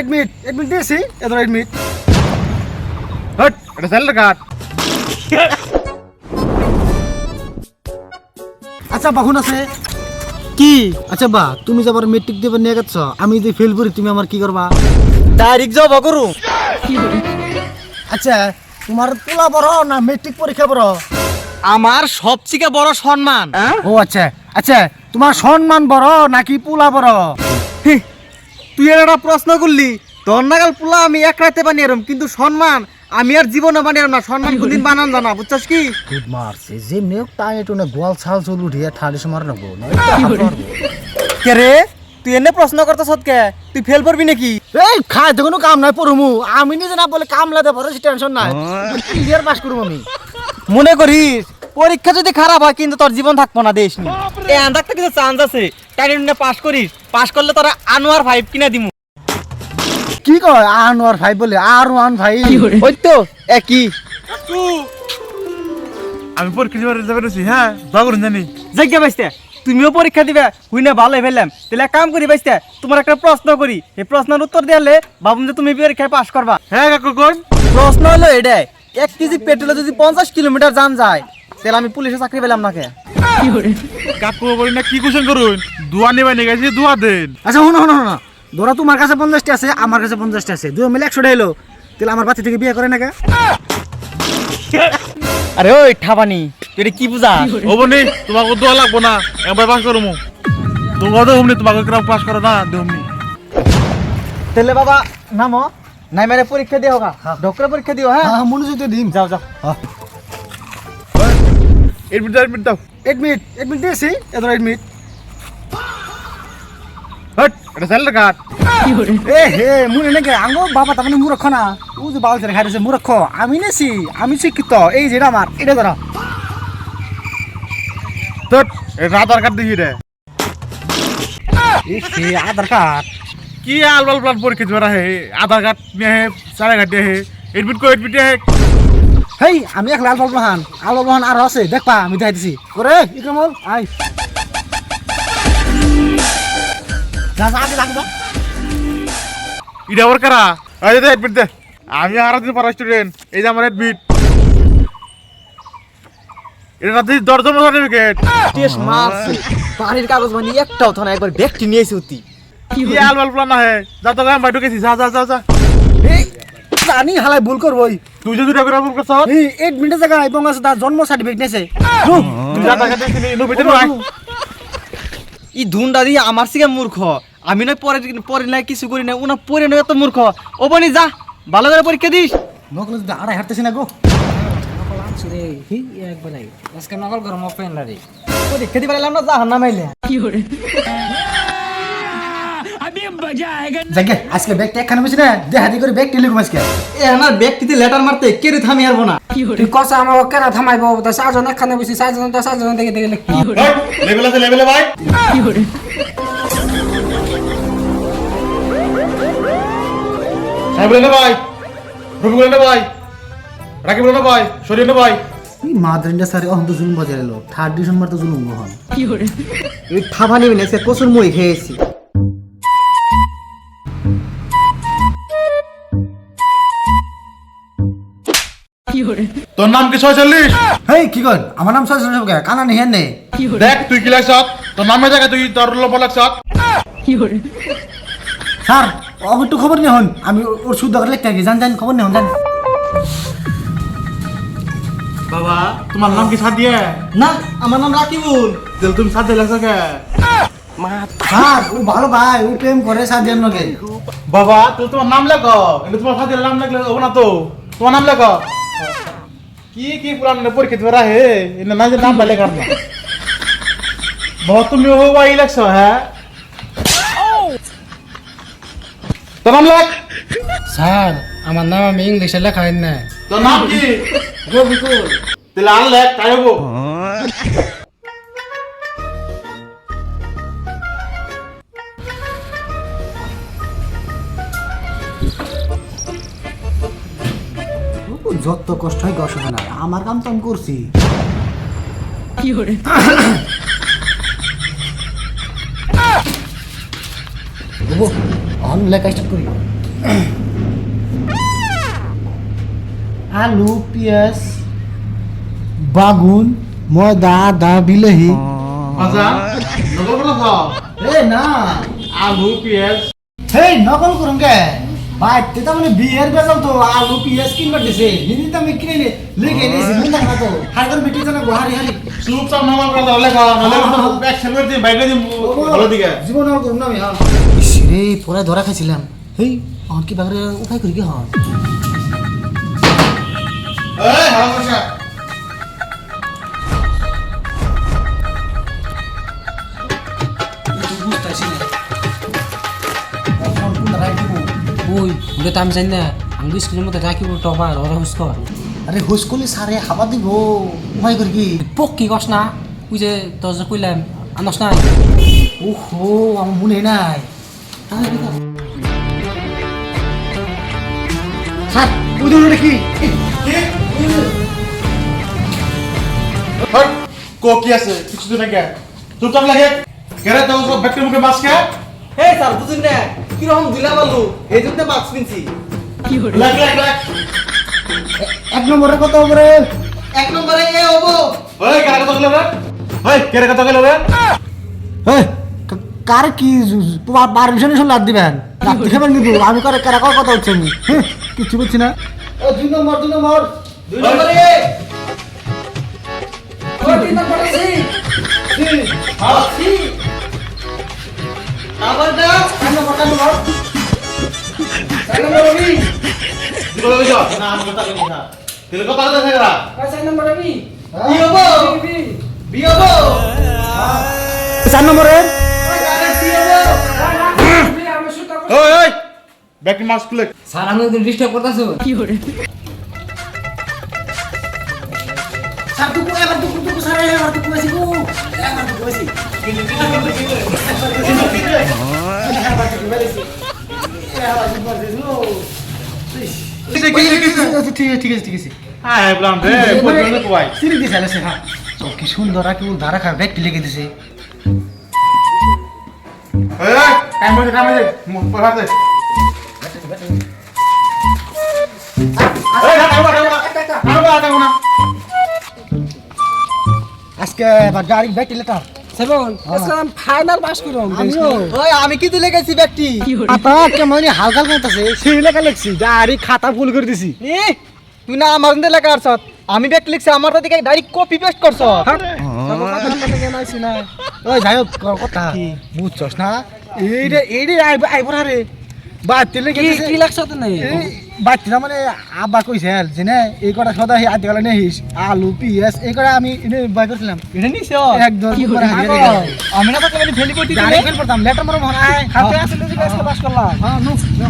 Admit admit দিয়েছি এত admit হট এটা স্যালারি কার্ড আচ্ছা বাহুন আছে। কি? আচ্ছা বা তুমি যাবার মেট্রিক দেবার নিয়ে গেছ আমি যদি ফেল করি তুমি আমার কি করবা? ডাইরেক্ট যাও করু। আচ্ছা তোমার পোলা বড় না মেট্রিক পরীক্ষা বড়? আমার সবথেকে বড় সম্মান। ও আচ্ছা। আচ্ছা তোমার সম্মান বড় নাকি পোলা বড়? হি, তুই একটা প্রশ্ন করলি তোর নাগাল পোলা আমি এক রাতে বানিয়ে কিন্তু সম্মান আমি আর জীবনে বানিয়ে না সম্মান কোনদিন বানান জানা বুঝছস কি? গুড মারছে যে মেয়ে টাইনে টুনে গোয়াল ছাল চুল উঠিয়ে ঠাড়ি মার নেব কে রে? তুই এনে প্রশ্ন করতে সৎকে তুই ফেল করবি নাকি? এই খাই তো কোনো কাম নাই পড়মু। আমি নিজে না বলে কাম লাতে ভরে টেনশন নাই। ক্লিয়ার পাস করব আমি। মনে করিস পরীক্ষা যদি খারাপ হয় কিন্তু তোর জীবন থাকব না দেশ নি এ আন্দার কিছু চান্স আছে। টাইনে পাস করিস পাস করলে তোরা আনোয়ার ফাইভ কিনা দিমু। কি কয়? ওয়ান ভাই বলে? আর ওয়ান ভাই ওই তো একই। আমি পরীক্ষা দিবার যাবে হ্যাঁ? দোয়া করুন জানি। জায়গা বাইসতে তুমিও পরীক্ষা দিবে হুই না ভালো ফেললাম। তাহলে কাম করি বাইসতে তোমার একটা প্রশ্ন করি। এই প্রশ্নের উত্তর দিলে ভাবুন যে তুমি পরীক্ষায় পাস করবা। হ্যাঁ কাকু কোন প্রশ্ন হলো এটাই এক কেজি পেট্রোলে যদি পঞ্চাশ কিলোমিটার যান যায় তাহলে আমি পুলিশে চাকরি পেলাম নাকে কাকু বলি না কি কোশ্চেন করুন? দুয়া নেবে নিয়ে গেছি দুয়া দেন। আচ্ছা শোনো শোনো শোনো। ধরো তোমার কাছে পঞ্চাশটা আছে আমার কাছে পঞ্চাশটা আছে। দুই মিলে একশোটা এলো। তাহলে আমার বাচ্চা থেকে বিয়ে করে নাকি আরে ওই ঠাবানি তুই কি বুঝা? ও বনি তোমাকে দোয়া লাগবো না একবার পাস করব তোমাকে তো হুমনি তোমাকে কিরম পাস করো না দেহমনি তাহলে বাবা নামো। নাই মেরে পরীক্ষা দিও গা। ডক্টর পরীক্ষা দিও হ্যাঁ? হ্যাঁ মনোযোগ দিয়ে দিন যাও যাও। এডমিট দাও। এডমিট দাও এডমিট এডমিট দিয়েছি। এত এডমিট হট এটা স্যালারি কার্ড এ হে মুই নাকি? আঙ্গ বাবা তার মানে মূর্খ না। ও যে বাবা ছেলে খাইছে মূর্খ। আমি নেছি আমি শিক্ষিত। এই যেটা আমার এটা ধরো। তো এটা আধার কার্ড দেখি রে। আধার কার্ড। কি আলবাল প্লান পরীক্ষা দিবার হে আধার কার্ড নিয়ে হে স্যালারি কার্ড দিয়ে হে এডমিট কো এডমিট হে হেই আমি এক লাল বাবলাহান আল বাবলাহান আর আছে দেখবা আমি দেখাই দিছি করে ইকরামল আই যা আগে যা। কারা? এই দে এডমিট দে। আমি আর দিন পড়া স্টুডেন্ট এই যে আমার এডমিট এটা রাতে দশজন সার্টিফিকেট টেস্ট মারছে। পানির কাগজ বানিয়ে একটাও থানা একবার ব্যক্তি নিয়েছে অতি কি আলবাল প্লান না হে যা তো ঢুকেছি যা যা যা যা। এই জানি হালাই ভুল করবই তুই যদি টাকা ভুল করছ এই এইট মিনিটের জায়গায় এবং আছে তার জন্ম সার্টিফিকেট নেছে। তুই যা টাকা দিয়েছিলি নো ভিতরে আয় ই ধুনটা দিয়ে আমার সিকে মূর্খ আমি নয় পরে পরে নাই কিছু করি না উনা পরে নয় এত মূর্খ ও বনি যা ভালো করে পরীক্ষা দিস নকল যদি আড়াই হাঁটতেছি না গো আজকে নকল করো মোপেন রে পরীক্ষা দিবার না যা হান্না মাইলে জাগে আজকে ব্যাগটা একখানে বেশি না দেহাদি করে ব্যাগ টেলিকম আজকে এ আমার ব্যক্তিতে লেটার মারতে কেউ থামি হারবো না। তুই কসা আমার কেন থামাইব? তা চারজন একখানে বসি চারজন তো চারজন দেখে দেখে লিখবি। লেভেল আছে লেভেলে ভাই। সাহেব না ভাই রবি না ভাই রাকিব না ভাই শরীর না ভাই। মাদ্রিনটা স্যার জুলুম বাজার এলো থার্ড ডিসেম্বর তো জুলুম হন এই থাবা নিবি না সে কচুর মুড়ি খেয়েছি। তোর নাম কি ছয়চল্লিশ? হেই কি কর? আমার নাম সজল সবকে কানা নেই নে। দেখ তুই কি লাগছ তোর নামে জায়গা তুই তোর লোপ লাগছ স্যার ও একটু খবর নিয়ে হন। আমি ওর- শুদ্ধ করে লিখতে জান জান খবর নিয়ে হন জান বাবা তোমার নাম কি সাদিয়া? না আমার নাম রাকিবুল। তাহলে তুমি সাদিয়া লাগছ কে? স্যার ও ভালো ভাই ও প্রেম করে সাদিয়ার নগে বাবা তো তোমার নাম লেখো। কিন্তু তোমার সাদিয়ার নাম লাগলে হবে না তো। তোমার নাম লেখো। কি কি পুরান পরীক্ষা দিবার হে? এনে না যে নাম বলে কাম না। বাবা তুমি ও ভাই লাগছ হ্যাঁ? তোর নাম লেখ। স্যার আমার নাম আমি ইংলিশে লেখা হয় না তোর নাম কি? রবিকুল। তাহলে আর লেখ তাই হব। যত কষ্ট হয় অসুবিধা নাই আমার কাম তো আমি করছি। অন লেখা স্টার্ট করি। আলু পেঁয়াজ বাগুন ময়দা আদা বিলাহি। এ না। আলু পেঁয়াজ। হেই নকল করুন কে? ভাই মানে বিয়ের বেজাল তো আলু পেঁয়াজ কিনবা দিছে। নিদি তো আমি কিনে নি- লিখে নিয়েছি মন দেখা তো। হার করে জানা গোহারি হারি চুপচাপ নকল করে দাও লেখা নাহলে কিন্তু এক সেলফের দিয়ে বাইরে দিয়ে ভালো দিকে। জীবন আর করুন না আমি হ্যাঁ। রে পরে ধরা খাইছিলাম। হেই আমার কি বাগরে উপায় করি কি হ্যাঁ? এই ওই ওটা তো আমি জানি না আমি স্কুলের মধ্যে রাখিব টপার ওরা হুস কর আরে হুসকলি সারে হাবা দিব উপায় করি কি পক্কি কস না ওই যে তোর যে কইলাম আনস না ওহো আমার মনে নাই স্যার ওই ধরুন কি আছে কিছু দিন আগে চুপচাপ লাগে কেরে তো ব্যক্তির মুখে মাছ কে হে স্যার বুঝুন না কীরকম দিলাম আলু এই জন্য মাস্ক কিনছি লাগ লাগ লাগ এক নম্বরে কত করে এক নম্বরে এ হব। ওই কেরে গেল ওই কেরে কা- কার কি পারমিশন এসব লাদ দিবেন? খাবেন কিন্তু আমি করে কারা কর কথা হচ্ছে আমি? কিচ্ছু বুঝছি না। ও দুই নম্বর দুই নম্বর। দুই নম্বরে সি না তিন নম্বর তিন নম্বর চার নম্বরে বি দিবো দিবো না আমি কথা কই না তেলে ব্যক্তি কু এবার তুকু বেশি ঠিক আছে ঠিক আছে ঠিক আছে হ্যাঁ বললাম রে কই গেল কই সিরি দিছে হ্যাঁ কি সুন্দর আর কি ও ধারা খাবে ব্যাগটি লেগে দিছে এই টাইম হয়ে টাইম দে এই গাড়ি ব্যাগটি লেটার। আমি ফাইনাল পাস করলাম আমি কি তুলে গেছি ব্যক্তি খাতা কেমন হালকা করতেছে সেই লেখা লিখছি গাড়ি খাতা ফুল করে দিছি। তুই না আমার লেখা আসছ আমি ব্যাগ লিখছি আমার দিকে ডাইরেক্ট কপি পেস্ট করছ। ওই যাই হোক কথা বুঝছস না? এই রে এই রে। লেগে কি দিছে। কি নাই এই মানে আব্বা কইছে যে না এই কটা সদা সেই আদি গেলে নেহিস আলু পিঁয়াজ এই কটা আমি এনে বাই করছিলাম। এটা নিছ? একদম করে হারিয়ে গেছে। আমি না তো কেমন ফেলি করতে গাড়ি ফেল করতাম লেটার হাতে আসলে যে পাস করলাম। হ্যাঁ নো নো।